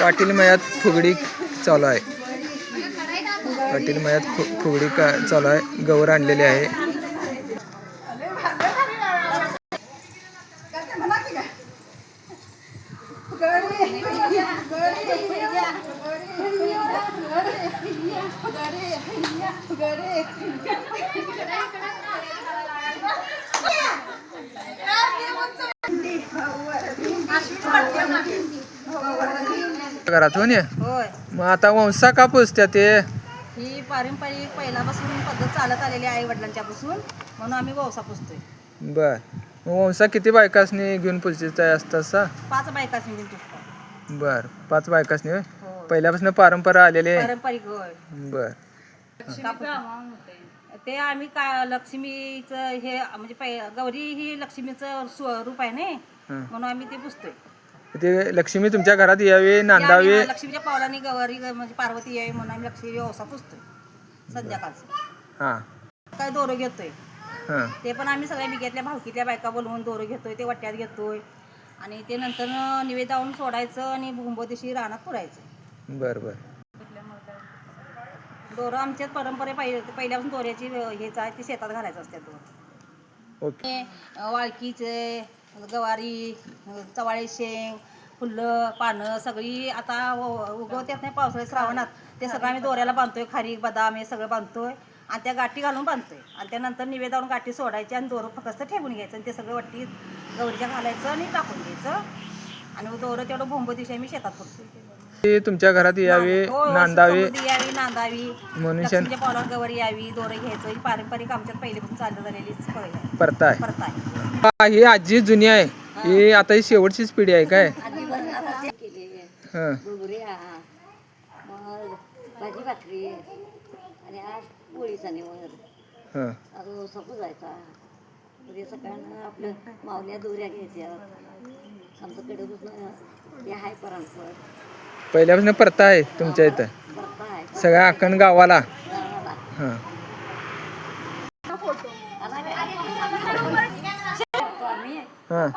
पाटील मयात फुगडी चालू आहे पाटील मयात फु फुगडी का चालू आहे गौर आणलेली आहे घरातून ये मग आता वंसा का पुसत्या ते? ही पारंपरिक पहिल्यापासून पद्धत चालत आलेली आहे वडिलांच्यापासून म्हणून आम्ही वौसा पुसतोय बर. मग वंसा किती बायकासनी घेऊन असतात सा पाच मिळून पुसतो बर. पाच बायकासनी होय? हो पहिल्यापासून परंपरा आलेली आहे. पारंपरिक होय. बर. ते आम्ही का लक्ष्मीचं हे म्हणजे पै गौरी ही लक्ष्मीचं स्वरूप आहे ना. म्हणून आम्ही ते पुसतोय. ते लक्ष्मी तुमच्या घरात यावी नांदावी? लक्ष्मीच्या पावलाने गौरी म्हणजे पार्वती यावी म्हणून आम्ही लक्ष्मी व्यवसा पुसतोय. संध्याकाळचं. हां. काय दोरं घेतोय. हां. ते पण आम्ही सगळ्या बिग्यातल्या भावकीतल्या बायका बोलवून दोरं घेतोय ते वट्यात घेतोय. आणि ते नंतर निवेदावून सोडायचं आणि भुंबो दिवशी रानात पुरायचं. बर बर. दोरं आमच्यात परंपरे पहिले पहिल्यापासून दोऱ्याची हेच आहे ती शेतात घालायचं असतात दोरं. ओके. वाळकीचे गवारी चवाळी चवाळे शेंग फुलं पानं सगळी आता व- उगवत्यात नाही पावसाळ्यात श्रावणात. ते सगळं आम्ही दोऱ्याला बांधतोय खारी बदाम हे सगळं बांधतोय. आणि त्या गाठी घालून बांधतोय. आणि त्यानंतर निवेदावरून गाठी सोडायची आणि दोरं फक्त ठेवून घ्यायचं. आणि ते सगळं वट्टी गौरीच्या घालायचं आणि टाकून घ्यायचं. आणि दोरं तेवढं भोंब दिवशी आम्ही शेतात फुटतोय. ते तुमच्या घरात यावे हो, नांदावे? समृद्धी यावी नांदावी. म्हणून शन- लक्ष्मीच्या पावलावर गवारी यावी दोरं घ्यायचं ही पारंपरिक आमच्यात चालत फळ आहे परता आहे परत आहे हा, ही आजी जुनी आहे. ही. आता ही शेवटचीच पिढी आहे काय? हां. बुबऱ्या मग भाजी भाकरी आणि आज पोळीचा निवड. हां. आज सपू जायचा. उद्या सकाळनं आपलं मावल्या दोऱ्या घ्यायच्या. आमच्याकडे हे आहे परंपर पहिल्यापासून परता आहे तुमच्या इथं? सगळ्या अखंड गावाला? हां. हां.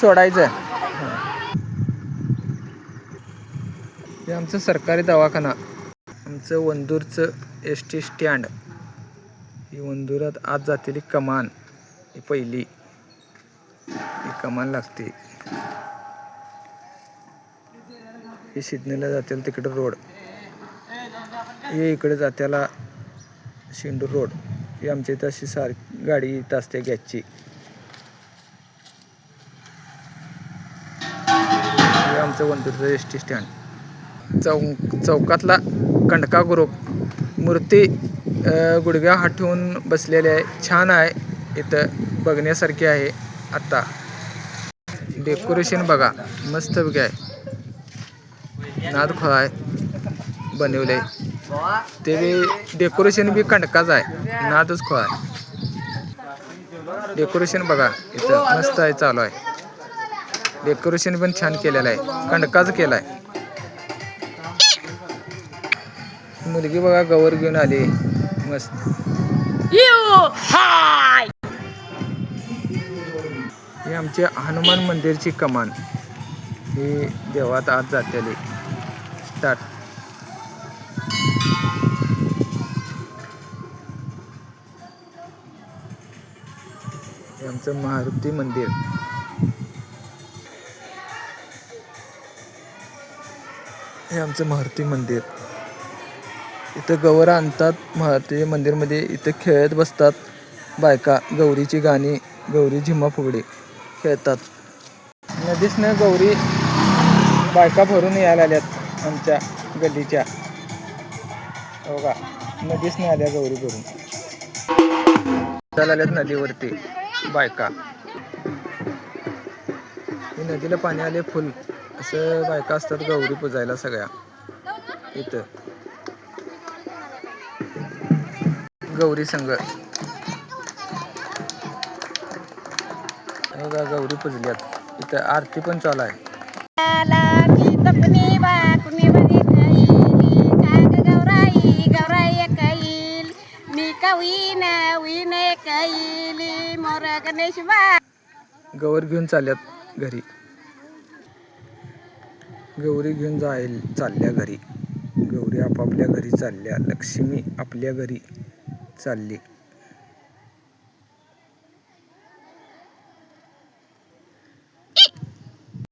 सोडायचं. हां. हे आमचं सरकारी दवाखाना. आमचं वंदूरचं एस टी स्टँड. ही वंदुरात आत जातेली कमान. ही पहिली. ही कमान लागते. ही सिडनीला जातील तिकडं रोड. हे इकडे जात्याला शिंदूर रोड. ही आमच्या इथं अशी सार गाडी इथं असते गॅसची. हे आमचं वंदूरचं एस टी स्टँड. चौ चौकातला कंडका ग्रुप. मूर्ती गुडघ्या हात ठेवून बसलेली आहे. छान आहे. इथं बघण्यासारखी आहे आत्ता डेकोरेशन बघा मस्त बघा आहे. नाद खोळा आहे बनवले ते बी डेकोरेशन बी कंडकाच आहे नादच खोळा आहे. डेकोरेशन बघा इथं मस्त आहे चालू आहे. डेकोरेशन पण छान केलेलं आहे कंडकाच केलाय. मुलगी बघा गवर घेऊन आली मस्त. ही आमचे हनुमान मंदिरची कमान. ही देवात आत जातेली. स्टार्ट हे आमचं मारुती मंदिर. हे आमचं मारुती मंदिर. इथं गवर आणतात. मारुती मंदिरमध्ये इथं खेळत बसतात. बायका. गौरीची गाणी. गौरी झिम्मा फुगडी. खेळतात. नदीसनं गौरी बायका भरून यायला आल्यात आमच्या गल्लीच्या. हो का? नदीसनं आल्या गौरी भरून. चालल्या आल्यात नदीवरती बायका. ही नदीला पाणी आले फुल. असं बायका असतात गौरी पुजायला सगळ्या. इथं. गौरी संघ. बघा गौरी पुजल्यात इथं आरती पण चालू आहे. गवर घेऊन चालल्यात घरी. गौरी घेऊन जाईल चालल्या घरी. गौरी आपापल्या घरी चालल्या. लक्ष्मी आपल्या घरी चालली.